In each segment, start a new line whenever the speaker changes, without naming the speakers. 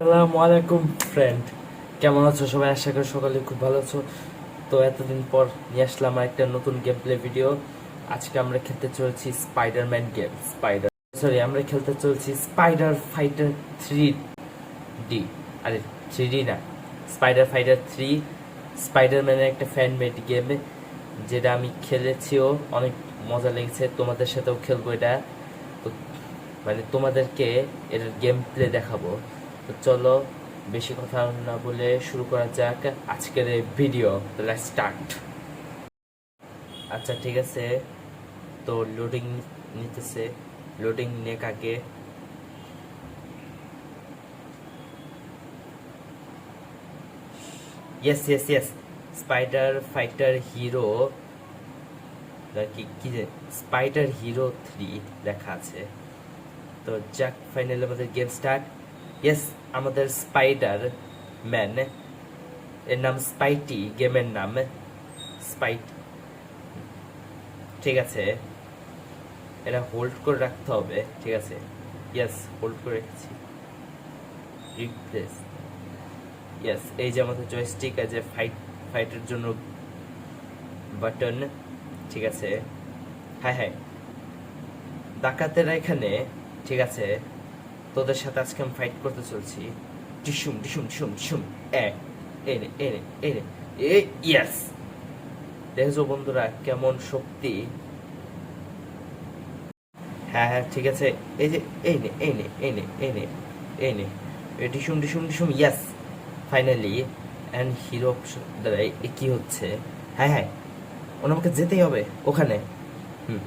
আসসালামু আলাইকুম ফ্রেন্ড কেমন আছো সবাই? আশা করি সকালে খুব ভালো আছো। তো এতদিন পর নিয়ে আসলাম একটা নতুন গেম প্লে ভিডিও আজকে আমরা খেলতে চলেছি স্পাইডারম্যান গেম স্পাইডার সরি আমরা খেলতে চলেছি স্পাইডার ফাইটার থ্রি ডি আরে থ্রি ডি না। স্পাইডার ফাইটার থ্রি স্পাইডারম্যানের একটা ফ্যান মেড গেম যেটা আমি খেলেছিও, অনেক মজা লেগেছে। তোমাদের সাথেও খেলব এটা। তো মানে তোমাদেরকে এটার গেম প্লে দেখাবো। তো চলো বেশি কথা না বলে শুরু করা যাক আজকের এই ভিডিও স্টার্ট আচ্ছা ঠিক আছে। তো লোডিং নিতেছে। লোডিং নেক আগে। Yes yes yes spider fighter hero কি কি স্পাইডার হিরো থ্রি লেখা আছে। তো যাক ফাইনালি আমাদের গেম স্টার্ট ইয়েস আমাদের স্পাইডার ম্যান এর নাম স্পাইটি গেমের নাম স্পাইট ঠিক আছে? এটা হোল্ড করে রাখতে হবে, ঠিক আছে? ইয়েস হোল্ড করে রেখেছি। রিপ্লেস ইয়েস এই যে আমাদের জয়স্টিক আছে ফাইট ফাইটের জন্য বাটন ঠিক আছে? হ্যাঁ হ্যাঁ ডাকাতেরা এখানে, ঠিক আছে? তোদের সাথে আজকে আমি ফাইট করতে চলছি। টিসুম টিসুম টিসুম টিসুম এক এনে এনে এনে এ ইয়েস দেখছ বন্ধুরা, কেমন শক্তি? হ্যাঁ হ্যাঁ ঠিক আছে। এই যে, এই নে এই নে এই নে এই নে এই নে। টিসুম টিসুম টিসুম ইয়েস ফাইনালি অ্যান্ড হিরো দ্বারা এ কি হচ্ছে? হ্যাঁ হ্যাঁ ওনা আমাকে যেতেই হবে, ওখানে। হুম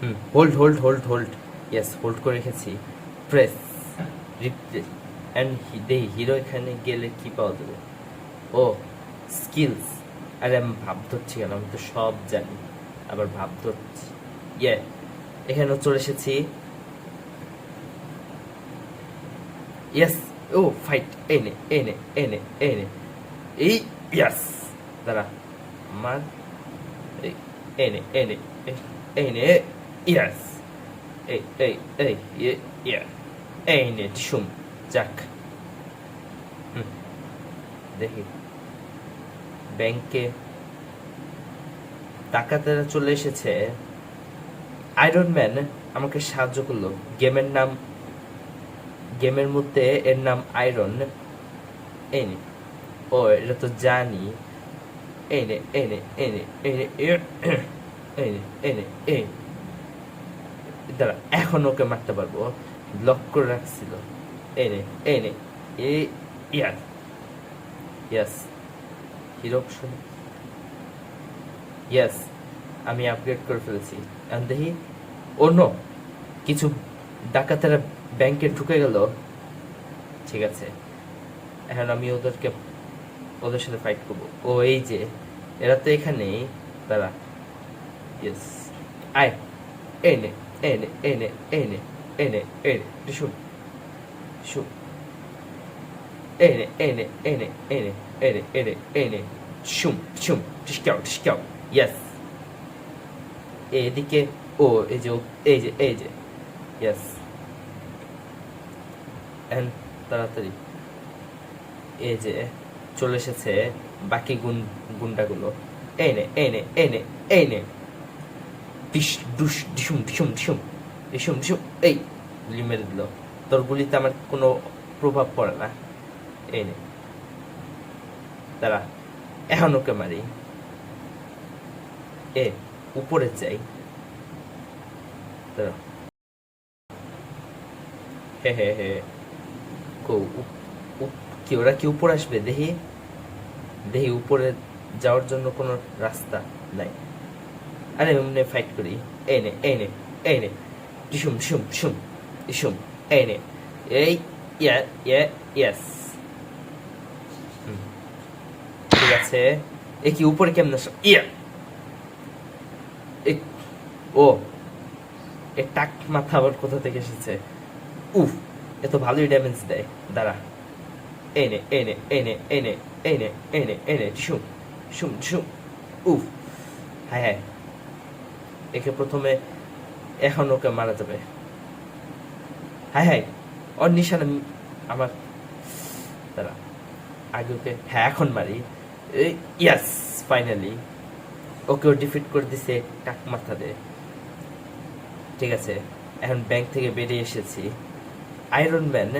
হুম hold hold hold hold yes hold করে রেখেছি। প্রেস অ্যান্ড দে হিরো এখানে গেলে কি পাওয়া যাবে? ও স্কিলস আরে আমি ভাব ধরছি কেন, আমি তো সব জানি। আবার ভাব ধরছি ইয়ে এখানেও চলে এসেছি। ইয়েস ও ফাইট এনে এনে এনে এনে এই ইয়াস দাঁড়া। আমার এনে এনে এনে ইয়াস এই এই এই ইয়ে ইয়ে এই নে শুম যাক দেখি ব্যাংকে ডাকাতেরা চলে এসেছে. আয়রন ম্যান আমাকে সাহায্য করল। গেমের নাম গেমের মধ্যে এর নাম আয়রন এই নে ও, এটা তো জানি। এই নে এই নে এই নে এই নে এই নে এই নে এই দাঁড়া, এখন ওকে মারতে পারব। ব্লক করে রাখছিল এই নে এই নে এই ইয়াস হিরো ইয়াস আমি আপগ্রেড করে ফেলেছি। এখন দেখি অন্য কিছু ডাকাতেরা ব্যাংকে ঢুকে গেল। ঠিক আছে। এখন আমি ওদেরকে, ওদের সাথে ফাইট করব। ও এই যে, এরা তো এখানেই। তারা ইয়েস আয়। এনে এনে এনে এনে এনে এনে শুন শুন এনে এনে এনে এনে এনে এনে এনে শুম শুম টিসকাও টিসকাও ইয়েস এদিকে ও এই যে এই যে এই যে ইয়েস এন্ড তাড়াতাড়ি এই যে চলে এসেছে বাকি গুন গুন্ডাগুলো এই নে এই নে এই নে এই নে ডিস ডুস ডিসুম ডিসুম ডিসুম ডিসুম ডিসুম এই, গুলি মেরে দিল। তোর গুলিতে আমার কোনো প্রভাব পড়ে না। এই নে। দাঁড়া, এখন ওকে মারি। এ, উপরে যাই। দাঁড়া। হে হে হে। কো ওরা কি উপরে আসবে? দেখি দেখি উপরে যাওয়ার জন্য কোনো রাস্তা নাই। আরে, এমনি ফাইট করি। এই নে এই নে এই নে। ডিসুম শুম শুম ডিসুম এই নে এই ইয়া ইয়া ঠিক আছে। এ কি, উপরে কেমন ইয়া! ও। এ টাক মাথা আবার কোথা থেকে এসেছে? উফ এত ভালোই ড্যামেজ দেয়। দাঁড়া। এনে এনে এনে এনে এনে এনে এনে শুম শুম শুম উফ। হ্যাঁ হ্যাঁ। একে প্রথমে এখন ওকে মারা যাবে। হ্যাঁ হ্যাঁ ওর নিশানা আমার তারা আগে ওকে হ্যাঁ এখন মারি। ইয়াস ফাইনালি ওকেও ডিফিট করে দিছে টাক মাথা দে ঠিক আছে, এখন ব্যাংক থেকে বেরিয়ে এসেছি। আয়রন ম্যান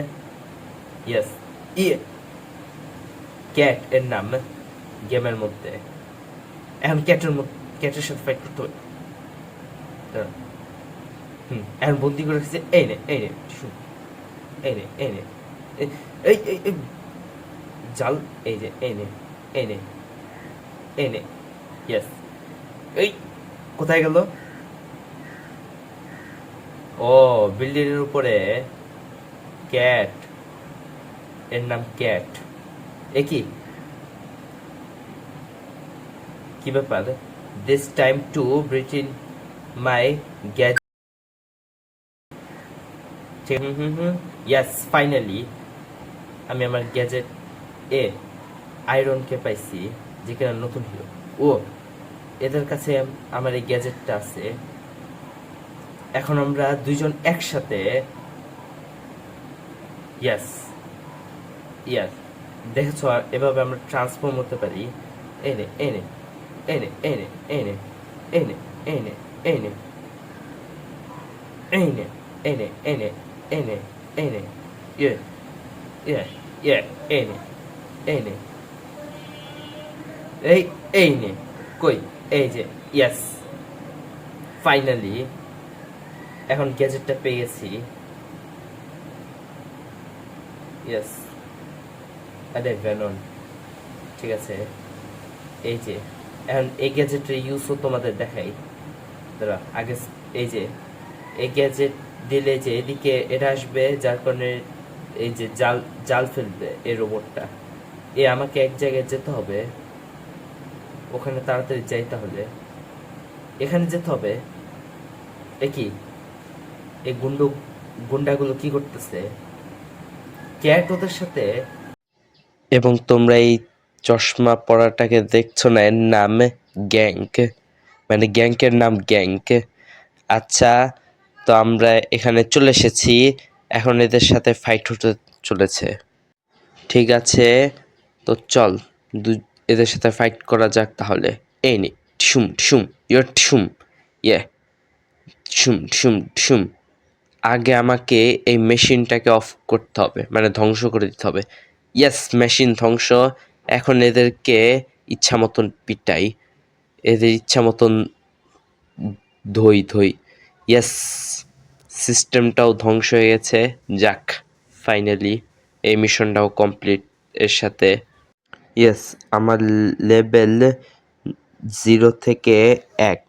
ইয়াস ইয়ে ক্যাট এর নাম গেমের মধ্যে। এখন ক্যাটের ক্যাটের সাথে ফাইট করতে হবে দাঁড়া। হুম। এখন বন্দি করে রেখেছে, এই নে এই নে, শুন। এই নে, এই এই এই এই, জাল, এই যে, এই নে এই নে এই নে ইয়েস এই, কোথায় গেল? ও, বিল্ডিং এর উপরে। ক্যাট। এর নাম ক্যাট। এ কি? কি ব্যাপার? This time to bring my গ্যাজ hmm hmm hmm yes finally আমি আমার গ্যাজেট এ আয়রনকে পাইছি যেখানে নতুন হিরো ও এদের কাছে আমার এই গ্যাজেটটা আছে এখন আমরা দুইজন একসাথে ইয়াস ইয়াস দেখেছ এভাবে আমরা ট্রান্সফর্ম হতে পারি এনে এনে এনে এনে এনে এনে এনে এনে এনে এনে এনে এনে এনে ইয়ে ইয়ে ইয়ে এনে এনে এই এই নে কই এই যে ইয়েস ফাইনালি এখন গ্যাজেটটা পেয়ে গেছি ইয়েস আরে ভেনন ঠিক আছে। এই যে, এখন এই গ্যাজেটের ইউজও তোমাদের দেখাই। দাঁড়া আগে, এই যে, এই গ্যাজেট দিলে যে এদিকে এটা আসবে, যার কারণে এই যে জাল জাল ফেলবে এই রোবটটা এ আমাকে এক জায়গায় যেতে হবে। ওখানে তাড়াতাড়ি যাই তাহলে। এখানে যেতে হবে। এ কি? এই গুন্ডু, গুন্ডাগুলো কি করতেছে? ক্যাট ওদের সাথে এবং তোমরা এই চশমা পরাটাকে দেখছ না? এর নাম গ্যাংক। মানে গ্যাংকের নাম গ্যাংক। আচ্ছা তো আমরা এখানে চলে এসেছি। এখন এদের সাথে ফাইট হতে চলেছে। ঠিক আছে, তো চল এদের সাথে ফাইট করা যাক তাহলে। এই নে ঠুম ঠুম ইয়র ঠুম ইয়ে ঠুম ঠুম ঠুম আগে আমাকে এই মেশিনটাকে অফ করতে হবে মানে ধ্বংস করে দিতে হবে। ইয়েস মেশিন ধ্বংস। এখন এদেরকে ইচ্ছা মতন পিটাই। এদের ইচ্ছা মতন ধই ধই। ইয়েস সিস্টেমটাও ধ্বংস হয়ে গেছে। যাক ফাইনালি এই মিশনটাও কমপ্লিট এর সাথে। ইয়েস আমার লেভেল জিরো থেকে এক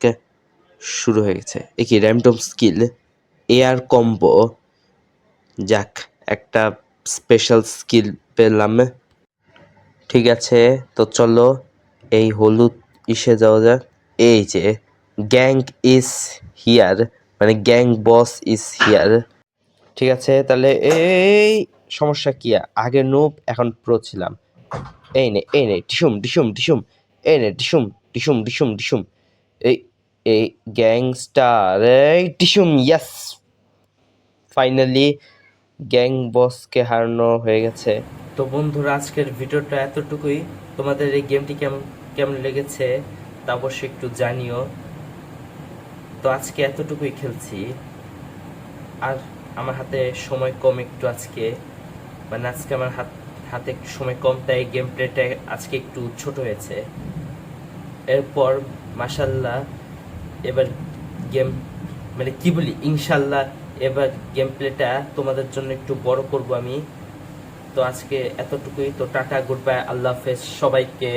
শুরু হয়ে গেছে। এ কি র্যামডম স্কিল এয়ার কম্বো যাক, একটা স্পেশাল স্কিল পেলাম। ঠিক আছে, তো চলো এই হলুদ ইসে যাওয়া যাক। এই যে গ্যাং ইজ হিয়ার মানে গ্যাং বস ইজ হিয়ার ঠিক আছে? তাহলে এই সমস্যা কি? আগে নোপ এখন প্রো ছিলাম। এই নে এই নে, ডিসুম ডিসুম ডিসুম। এই নে, ডিসুম ডিসুম ডিসুম ডিসুম। এই এই গ্যাংস্টার এই ডিসুম ইয়াস ফাইনালি গ্যাং বসকে হারানো হয়ে গেছে। তো বন্ধুরা, আজকের ভিডিওটা এতটুকুই। তোমাদের এই গেমটি কেমন কেমন লেগেছে তা অবশ্যই একটু জানিও। তো আজকে এতটুকুই খেলছি। আর আমার হাতে সময় কম একটু আজকে। মানে আজকে আমার হাত, হাতে সময় কম, তাই গেম প্লেটা আজকে একটু ছোট হয়েছে। এরপর মাসাল্লাহ এবার গেম মানে কি বলি ইনশাল্লাহ এবার গেম প্লেটা তোমাদের জন্য একটু বড় করব আমি। তো আজকে এতটুকুই। তো টাটা গুড বাই আল্লাহ হাফেজ সবাইকে।